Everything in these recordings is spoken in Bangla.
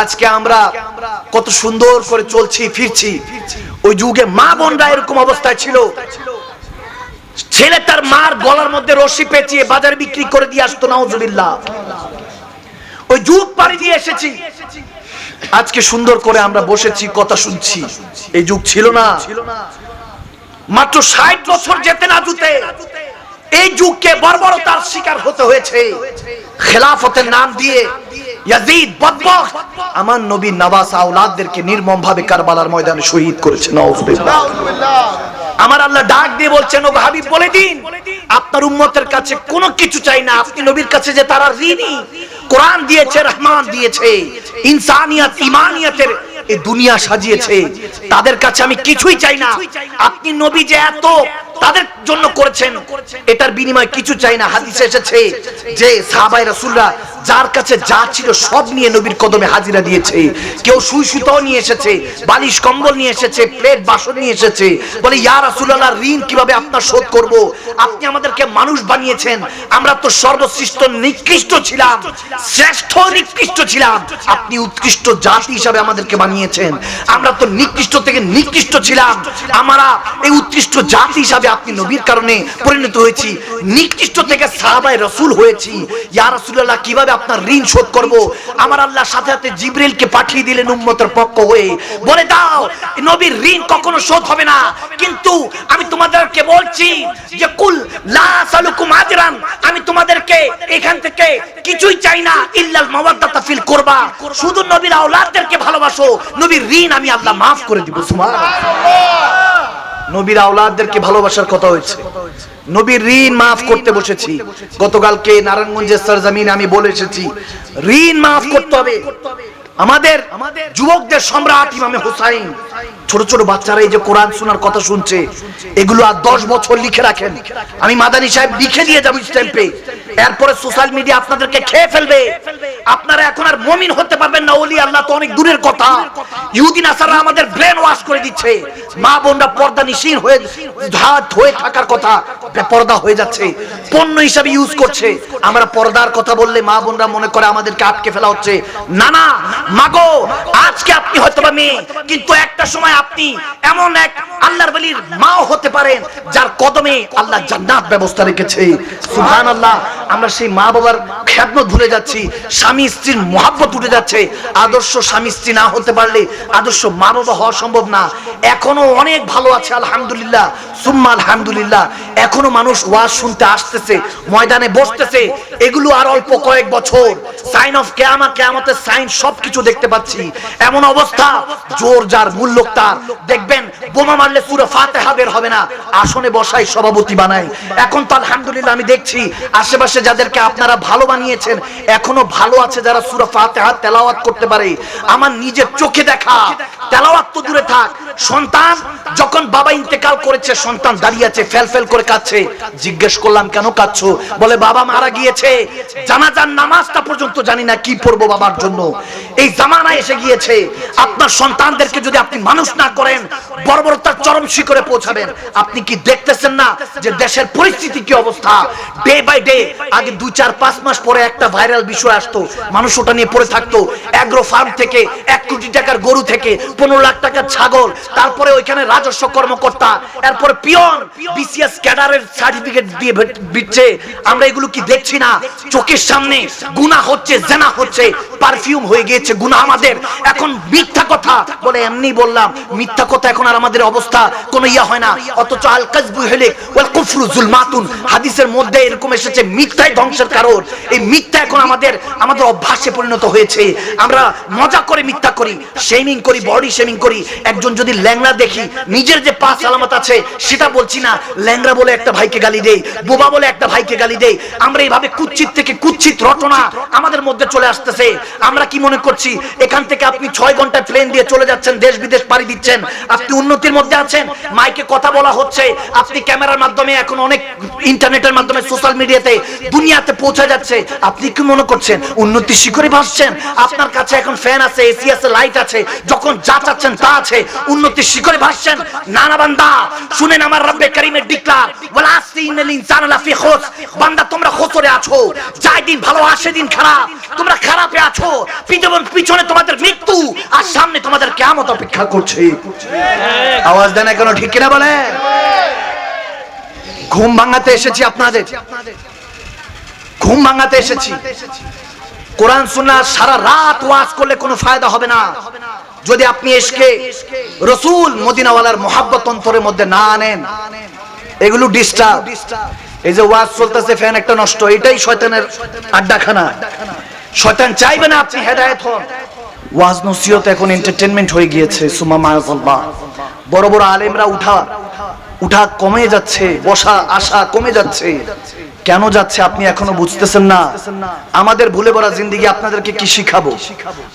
আজকে আমরা কত সুন্দর করে চলছি, ফিরছি। ওই যুগে মা বোনরা এরকম অবস্থায় ছিল। ছেলে তার মার গলার মধ্যে রশি পেঁচিয়ে বাজার বিক্রি করে দিয়ে আসতো, নাউজুবিল্লাহ। ওই যুগ পাড়ি দিয়ে এসেছি। আজকে সুন্দর করে আমরা বসেছি, কথা শুনছি। এই যুগ ছিল না। মাত্র ষাট বছর যেতে না জুতে এই যুগকে বর্বরতার শিকার হতে হয়েছে। খেলাফতের নাম দিয়ে ইয়াজিদ বদবখ আমার নবী আওলাদদেরকে নির্মম ভাবে কারবালার ময়দানে শহীদ করেছে নাউজুবিল্লাহ। আমার আল্লাহ ডাক দিয়ে বলছেন হাবিব বলে দিন আপনার উম্মতের কাছে কোনো কিছু চাই না। আপনি নবীর কাছে যে তারা ঋণী কোরআন দিয়েছে রহমান দিয়েছে ইনসানিয়াত ইমানিয়াতের এই দুনিয়া সাজিয়েছে। তাদের কাছে আমি কিছুই চাই না। আপনি নবী যে এত তাদের জন্য করেছেন এটার বিনিময়ে কিছু চাই না। হাদিসে এসেছে যে সাহাবাই রাসূলরা যার কাছে যা ছিল সব নিয়ে নবীর কদমে হাজিরা দিয়েছে। কেউ সুই সুতাও নিয়ে এসেছে, বালিশ কম্বল নিয়ে এসেছে, প্লেট, বাসন নিয়ে এসেছে। বলে, ইয়া রাসূলুল্লাহ, ঋণ কীভাবে আপনার শোধ করব? আপনি আমাদেরকে মানুষ বানিয়েছেন। আমরা তো সর্বশ্রেষ্ঠ নিকৃষ্ট ছিলাম, শ্রেষ্ঠ নিকৃষ্ট ছিলাম। আপনি উৎকৃষ্ট জাতি হিসাবে আমাদেরকে বানিয়েছেন। আমরা তো নিকৃষ্ট থেকে নিকৃষ্ট ছিলাম। আমরা এই উৎকৃষ্ট জাতি হিসাবে আপনি নবীর কারণে পরিণত হয়েছি। নিকৃষ্ট থেকে সাহাবায়ে রাসূল হয়েছি। ইয়া রাসূলুল্লাহ, কীভাবে আপনার ঋণ শোধ করব। আমার আল্লাহ সাথে সাথে জিবরিলকে পাঠিয়ে দিলেন উম্মতের পক্ষ হয়ে। বলে দাও, নবীর ঋণ কখনো শোধ হবে না। কিন্তু আমি তোমাদেরকে বলছি যে, কুল লা সালুকুম আজরান। আমি তোমাদেরকে এখান থেকে কিছুই চাই না। ইল্লাল মাওয়াদ্দাতা ফিল কুরবা। শুধু নবীর আওলাদদেরকে ভালোবাসো। নবীর ঋণ আমি আল্লাহ maaf করে দিব। সুবহানাল্লাহ। নবীর আওলাদদেরকে ভালোবাসার কথা হয়েছে। নবীর ঋণ মাফ করতে বসেছি। গতকালকে নারায়ণগঞ্জের সরজমিনে আমি বলে এসেছি, ঋণ মাফ করতে হবে। আমাদের যুবকদের সম্রাট ইমামে হুসাইন ছোট ছোট বাচ্চারা এই যে কোরআন শোনার কথা শুনছে, এগুলো আর দশ বছর লিখে রাখেন। আমি মাদানী সাহেব লিখে দিয়ে যাব স্ট্যাম্পে এরপরে সোশ্যাল মিডিয়া আপনাদেরকে খেয়ে ফেলবে। আপনারা এখন আর মমিন হতে পারবেন না, ওলি আল্লাহ তো অনেক দূরের কথা। ইহুদিন আসাররা আমাদের ব্রেন ওয়াশ করে দিচ্ছে। মা বোনরা পর্দা নিশীন হয়ে ধাত হয়ে থাকার কথা, পর্দা হয়ে যাচ্ছে। পণ্য হিসাবে ইউজ করছে। আমরা পর্দার কথা বললে মা বোনরা মনে করে আমাদেরকে আটকে ফেলা হচ্ছে। না না মাগো, আজকে আপনি হয়তো বা মেয়ে, কিন্তু একটা সময় আপনি এমন এক আল্লাহর বলির মাও হতে পারেন, যার কদমে আল্লাহ জান্নাত ব্যবস্থা রেখেছে। সুবহানাল্লাহ, আমরা সেই মা বাবার খেদমত ভুলে যাচ্ছি, স্বামী স্ত্রীর মহাব্বত উঠে যাচ্ছে। আদর্শ স্বামী স্ত্রী না হতে পারলে আদর্শ মা বাবা হওয়া সম্ভব না। এখনও অনেক ভালো আছে, আলহামদুলিল্লাহ। সুম্মা আলহামদুলিল্লাহ, এখনও মানুষ ওয়াজ শুনতে আসতেছে, ময়দানে বসতেছে। এগুলো আর অল্প কয়েক বছর। সাইন অফ কেয়ামা, কেয়ামতের সাইন সবকিছু দেখতে পাচ্ছি। এমন অবস্থা, জোর যার মূল্য তার। দেখবেন, বোমা মারলে পুরো ফাতেহা বের হবে না। আসনে বসাই সভাপতি বানাই। এখন তো আলহামদুলিল্লাহ আমি দেখছি, আশেপাশে যাদেরকে আপনারা ভালো বানিয়েছেন, এখনও ভালো আছে যারা সুরা ফাতেহা তেলাওয়াত করতে পারে। আমার নিজের চোখে দেখা, তেলাওয়াত তো দূরে থাক। সন্তান যখন বাবা ইন্তেকাল করেছে, সন্তান দাঁড়িয়ে আছে, ফেল ফেল করে কাঁদছে। জিজ্ঞেস করলাম, কেন কাঁদছো? বলে, বাবা মারা গিয়েছে। জানাজার নামাজটা পর্যন্ত জানি না কি পড়ব বাবার জন্য। এই জামানা এসে গিয়েছে। আপনার সন্তানদেরকে যদি আপনি মানুষ না করেন বর্বরতার চরম শিখরে পৌঁছাবেন। আপনি কি দেখতেছেন না যে দেশের পরিস্থিতি কি অবস্থা? ডে বাই ডে আগে দুই, চার, পাঁচ মাস পরে একটা ভাইরাল বিষয় আসতো। মানুষ ওটা নিয়ে পড়ে থাকতো। অ্যাগ্রো ফার্ম থেকে এক কোটি টাকার গরু থেকে পনেরো লাখ টাকার ছাগল, তারপরে ওইখানে রাজস্ব কর্মকর্তা, এরপরে পিয়ন বিসিএস ক্যাডারের সার্টিফিকেট দিয়ে দিচ্ছে। আমরা এগুলো কি দেখছি না? চোখের সামনে গুনাহ হচ্ছে। জেনা হচ্ছে পারফিউম হয়ে গিয়েছে, গুনাহ আমাদের। এখন মিথ্যা কথা বলে এমনি বললাম, মিথ্যা কথা এখন আর আমাদের অবস্থা কোনো ইয়া হয় না। অথচ আল কাজবু হেলে ওয়াল কুফরু জুলমাতুন। হাদিসের মধ্যে এরকম এসেছে, মিথ্যাই ধ্বংসের কারণ। এই মিথ্যা এখন আমাদের আমাদের অভ্যাসে পরিণত হয়েছে। আমরা মজা করে মিথ্যা করি শেমিং করি বডি শেমিং করি। একজন যদি ল্যাংড়া দেখি, নিজের যে পাঁচ আলামত আছে, সেটা বলছি না, ল্যাংড়া বলে একটা ভাইকে গালি দেই, বোবা বলে একটা ভাইকে গালি দেই। আমরা এইভাবে কুচ্ছিত থেকে কুচ্ছিত রটনা আমাদের মধ্যে চলে আসতেছে। আমরা কি মনে করছি? এখান থেকে আপনি ছয় ঘণ্টা প্লেন দিয়ে চলে যাচ্ছেন, দেশ বিদেশ পাড়ি দিচ্ছেন। আপনি উন্নতির মধ্যে আছেন। মাইকে কথা বলা হচ্ছে। আপনি ক্যামেরার মাধ্যমে এখন অনেক ইন্টারনেটের মাধ্যমে সোশ্যাল মিডিয়াতে দুনিয়াতে পৌঁছা যাচ্ছে। আপনি কি মনে করছেন? উন্নতির শিখরে ভাসছেন? আপনার কাছে এখন ফ্যান আছে এসি আছে লাইট আছে। যখন যা চাচ্ছেন তা আছে। উন্নতির শিখরে ভাসছেন। নানা বান্দা, শুনেন আমার রব্বে করিমের ডিক্লার ওয়ালা আসিনাল ইনসানা লাফি খুস। বান্দা, তোমরা খসরে আছো। যাই দিন ভালো, আসে দিন খারাপ। তোমরা খারাপে আছো। পিছনে তোমাদের মৃত্যু, আর সামনে তোমাদের কিয়ামত অপেক্ষা করছে। আওয়াজ দেন কেন ঠিক কিনা বলে? ঘুম ভাঙাতে এসেছি আপনাদের। ঘুম ভাঙাতে এসেছি। কোরআন, সুন্নাহ সারা রাত ওয়াজ করলে কোনো ফায়দা হবে না। যদি আপনি এসকে রসুল মদিনাওয়ালার মোহাব্বত অন্তরের মধ্যে না আনেন, এগুলো ডিস্টার্ব এই যে ওয়াজ চলতেছে, ফ্যান একটা নষ্ট, এটাই শয়তানের আড্ডাখানা। শয়তান চাইবে না আপনি হেদায়েত হন। ওয়াজ নসিহত এখন এন্টারটেনমেন্ট হয়ে গিয়েছে সুমা মায়াজাল্লাহ বড় বড় আলেমরা উঠা উঠা কমে যাচ্ছে, বসা, আসা কমে যাচ্ছে। কেন যাচ্ছে আপনি এখনও বুঝতেছেন না? আমাদের ভুলে ভরা জিন্দিগি আপনাদেরকে কি শিখাবো?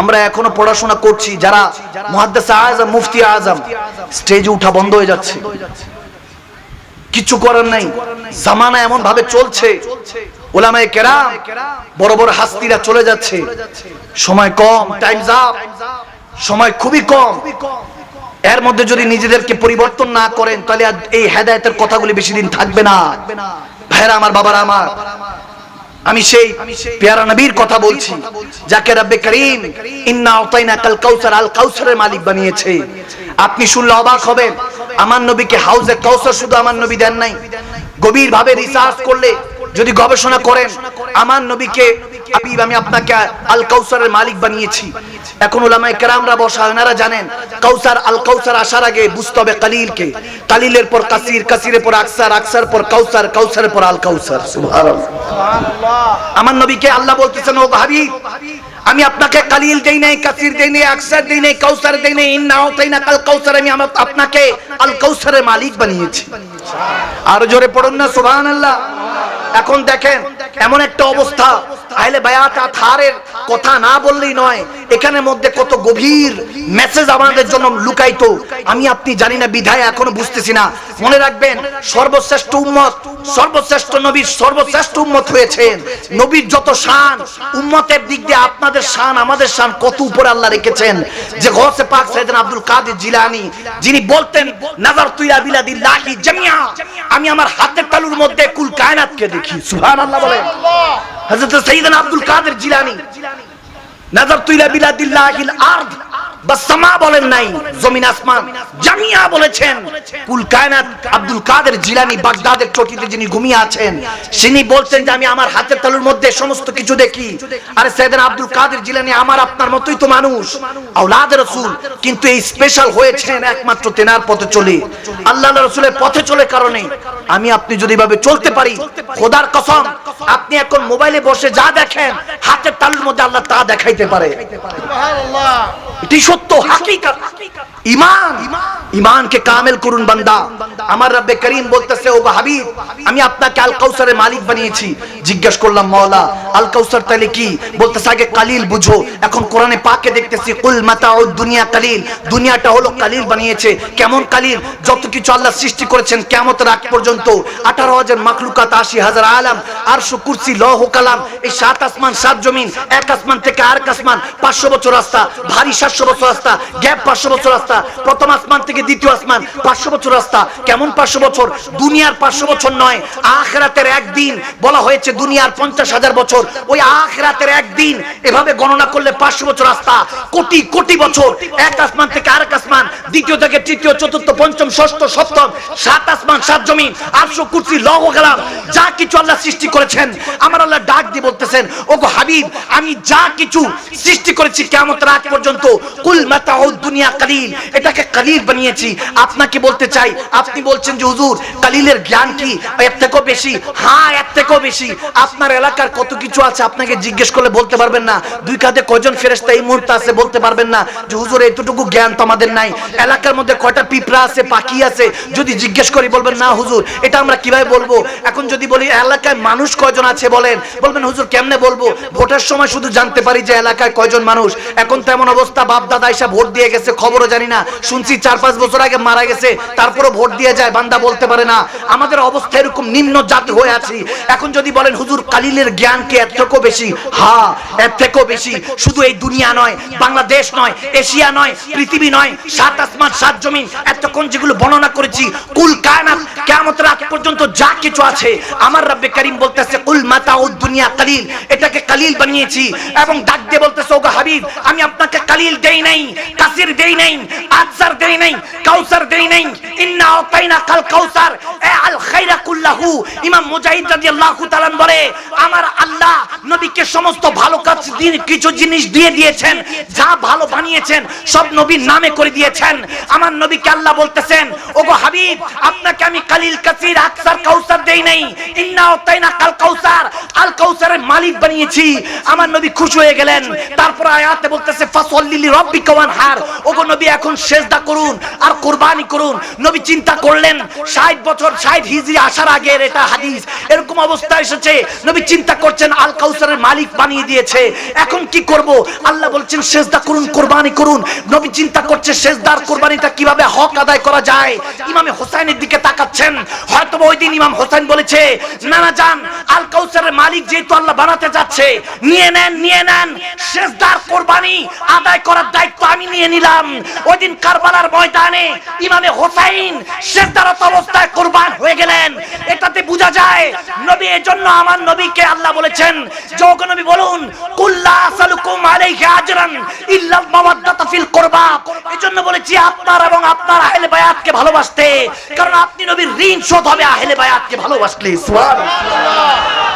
আমরা এখনও পড়াশোনা করছি, যারা মুহাদ্দিস আজম, মুফতি আজম স্টেজে উঠা বন্ধ হয়ে যাচ্ছে। কিছু করার নাই। জামানা এমন ভাবে চলছে। ওলামায়ে কেরাম বড় বড় হাস্তিরা চলে যাচ্ছে। সময় কম টাইম আপ সময় খুবই কম। এর মধ্যে যদি নিজেদেরকে পরিবর্তন না করেন, তাহলে এই হেদায়েতের কথাগুলি বেশি দিন থাকবে না। ভাইরা আমার, বাবারা আমার, আমি সেই পেয়ারা নবীর কথা বলছি, যাকে রব্বে করিম ইন্না আতাইনা কাল কাউসার, আল কাউসারের মালিক বানিয়েছে। আপনি শুনলে অবাক হবেন। আমার নবীকে হাউজে কাউসার শুধু আমার নবী দেন নাই। গভীর ভাবে রিসার্চ করলে যদি গবেষণা করেন, আমার নবীকে আমি আপনাকে আল কাউসারের মালিক বানিয়েছি। এখন ওলামায়ে কেরামরা বসা ওনারা জানেন কাউসার আল কাউসার আসার আগে বুঝতে হবে কালিলকে। কালিলের পর কাসির, কাসিরের পর আকসার আকসার পর কাউসার কাউসারের পর আল সুবহানাল্লাহ। আমার নবীকে আল্লাহ বলতেছেন ও হাবিব আমি আপনাকে কালিল দেই নাই, কাসির দেই নাই, আকসার দেই নাই, কাউসার দেই নাই ইন্না আতাইনা কাল কাউসার আমি আপনাকে আল কাউসারের মালিক বানিয়েছি। আর জোরে পড়ুন না, সুবহানাল্লাহ। এখন দেখেন, এমন একটা অবস্থা, আহলে বায়াত আথারের কথা না বললেই নয় এখানে মধ্যে কত গভীর মেসেজ আমাদের জন্য লুকাইতো আমি আপনি জানি না, বিধায় এখনও বুঝতেছি না। মনে রাখবেন, সর্বশ্রেষ্ঠ উম্মত, সর্বশ্রেষ্ঠ নবীর সর্বশ্রেষ্ঠ উম্মত হয়েছেন। নবীর যত শান, উম্মতের দিক দিয়ে আপনাদের শান, আমাদের শান কত উপরে আল্লাহ রেখেছেন। যে গসে পাক সাইয়েদনা আব্দুল কাদের জিলানি, যিনি বলতেন, নাজার তুইলা বিলাদিল্লাহি জামিয়া আমি আমার হাতের তালুর মধ্যে কুল কায়নাতকে দেখি। সুবহানাল্লাহ বলেন। হযরত সাইয়েদনা আব্দুল কাদের জিলানী নাজার তুইলা বিলাদিল্লাহিল আরদ বা সামা বলেন নাই জমিন আসমান। জামিয়া বলেছেন কুল কায়নাত আব্দুল কাদের জিলানী বাগদাদের চটিতে যিনি ঘুমিয়ে আছেন তিনি বলছেন যে আমি আমার হাতের তালুর মধ্যে সমস্ত কিছু দেখি। আরে সাইয়েদনা আব্দুল কাদের জিলানী আমার আপনার মতোই তো মানুষ রাসূল কিন্তু এই স্পেশাল হয়েছেন একমাত্র তেনার পথে চলে। আল্লাহ রাসূলের পথে চলে কারণে আমি আপনি যদি ভাবে চলতে পারি খোদার কসম আপনি এখন মোবাইলে বসে যা দেখেন হাতের তালুর মধ্যে আল্লাহ তা দেখাইতে পারে। সত্য, হাকিকত। ইমান ইমানকে কামেল করুন বান্দা। আমার রব্বে করিম বলতেছে ও হাবিব, আমি আপনাকে আল কাউসারের মালিক বানিয়েছি। জিজ্ঞেস করলাম, মাওলা আল কাউসার তাহলে কি? বলতেছে, আগে কালিল বুঝো। এখন কোরআনে পাকে দেখতেছি, কুল মাতাউদ দুনিয়া কালিল। দুনিয়াটা হলো কালিল বানিয়েছে। কেমন কালিল? যত কিছু আল্লাহ সৃষ্টি করেছেন কিয়ামতের আগ পর্যন্ত 18000 মাখলুকাত 80000 আলাম, আরশ কুরসি, লৌহ কালাম, এই সাত আসমান, সাত জমিন, এক আসমান থেকে আরেক আসমান 500 বছর রাস্তা, ভারী 700 বছর রাস্তা, গ্যাপ 500 বছর রাস্তা, প্রথম আসমান থেকে দ্বিতীয় আসমান 500 বছর রাস্তা, কেমন 500 বছর? দুনিয়ার 500 বছর নয়, আখিরাতের একদিন বলা হয়েছে দুনিয়ার 50000 বছর। ওই আখিরাতের একদিন এভাবে গণনা করলে 500 বছর রাস্তা, কোটি কোটি বছর। এক আসমান থেকে আরেক আসমান, দ্বিতীয় থেকে তৃতীয়, চতুর্থ, পঞ্চম, ষষ্ঠ, সপ্তম, সাত আসমান, সাত জমিন, আটশো কুর্সি, লৌহ কালাম যা কিছু আল্লাহ সৃষ্টি করেছেন, আমার আল্লাহ ডাক দিয়ে বলতেছেন, ওগো হাবিব, আমি যা কিছু সৃষ্টি করেছি কেমন রাত পর্যন্ত হ্যাঁ এলাকার কত কিছু আছে, আপনাকে জিজ্ঞেস করলে বলতে পারবেন না। দুই কাঁধে ফেরেশতা এই মুহূর্তে আছে বলতে পারবেন না। যে, হুজুর, এতটুকু জ্ঞান তো আমাদের নাই। এলাকার মধ্যে কয়টা পিঁপড়া আছে, পাখি আছে? যদি জিজ্ঞেস করি, বলবেন, না, হুজুর, এটা আমরা কীভাবে বলব? এখন যদি বলি, এলাকায় মানুষ কয়জন আছে? বলেন। বলবেন, হুজুর, কেমনে বলব? ভোটের সময় শুধু জানতে পারি যে, এলাকায় কয়জন মানুষ। এখন তেমন অবস্থা বাপ দাদা এসে ভোট দিয়ে গেছে, খবরও জানি না। শুনছি চার পাঁচ বছর আগে মারা গেছে তারপরে ভোট দিয়ে যায়, বান্দা বলতে পারে না। আমাদের অবস্থা এরকম নিম্ন জাতি হয়ে আছি। এখন যদি বলেন, হুজুর, কালিলের জ্ঞান কি এর থেকেও বেশি? হ্যাঁ এর থেকেও বেশি। শুধু এই দুনিয়া নয়, বাংলাদেশ নয়, এশিয়া নয়, পৃথিবী নয়, সাত আসমান, সাত জমিন, এতক্ষণ যেগুলো বর্ণনা করেছি, কুল কায়নাত কিয়ামতের আগ পর্যন্ত যা কিছু আছে, আমার রব্বে করিম বলতেছে, কুল মাতা ও দুনিয়া কালিল। এটাকে কালিল বানিয়েছি এবং ডাক দিয়ে বলতেছে, ওগো হাবিব, আমি আপনাকে কালিল দেই নাই কাসির দেই নাই আজসার দেই নাই, কাউসার দেই নাই। ইন্না আতাইনা কাল কাউসার। এ আল খাইরা কুল্লাহু। ইমাম মুজাহিদ রাদিয়াল্লাহু তাআলা বলে, আমার আল্লাহ নবীকে সমস্ত ভালো কাজ দিয়ে কিছু জিনিস দিয়ে দিয়েছেন, যা ভালো বানিয়েছেন, সব নবীর নামে করে দিয়েছেন। আমার নবীকে আল্লাহ বলতেছেন, ওগো হাবিব, আপনাকে আমি কালিল কাসির, আকসার, কাউসার দেই নাই। ইন্না আতাইনা কাল কাউসার। আল কাউসারের মালিক বানিয়েছি। আমার নবী খুশি হয়ে গেলেন। তারপর আয়াতে বলতেছে ফাসাল্লি ফাসল্লিলি রব্বিকা ওয়ানহার ওগো নবী, এখন সেজদা করুন আর কুরবানি করুন। নবী চিন্তা করলেন 60 বছর 60 হিজরি আসার আগের এটা হাদিস। এরকম অবস্থা এসেছে। নবী চিন্তা করছেন, আল কাউসারের মালিক বানিয়ে দিয়েছে। এখন কি করব? আল্লাহ বলছেন, সেজদা করুন, কুরবানি করুন। নবী চিন্তা করছে, সেজদার কুরবানিটা কীভাবে হক আদায় করা যায়? ইমামে হোসেনের দিকে তাকাচ্ছেন। হয়তো ওই দিন ইমাম হোসেন বলেছে, না না, যান। আল কাউসারের মালিক যেহেতু আল্লাহ বানাতে যাচ্ছে, নিয়ে নেন নিয়ে নেন। শেষদার কোরবানি আদায় করার দায়িত্ব আমি নিয়ে নিলাম। ওই দিন কারবালার ময়দানে ইমামে হোসাইন শেষদারত অবস্থায় কোরবান হয়ে গেলেন। এটাতে বোঝা যায়, নবী এজন্য আমার নবীকে আল্লাহ বলেছেন যোগ নবী বলুন, কুল্লা আসালুকুম আলাইহি আজরান ইল্লাল মাওয়াদ্দাতা ফিল কুরবা। এজন্য বলেছি, আপনার এবং আপনার আহলে বায়াতকে ভালোবাসতে, কারণ আপনি নবীর ঋণ শোধ হবে আহলে বায়াতকে ভালোবাসলে। সুবহানাল্লাহ।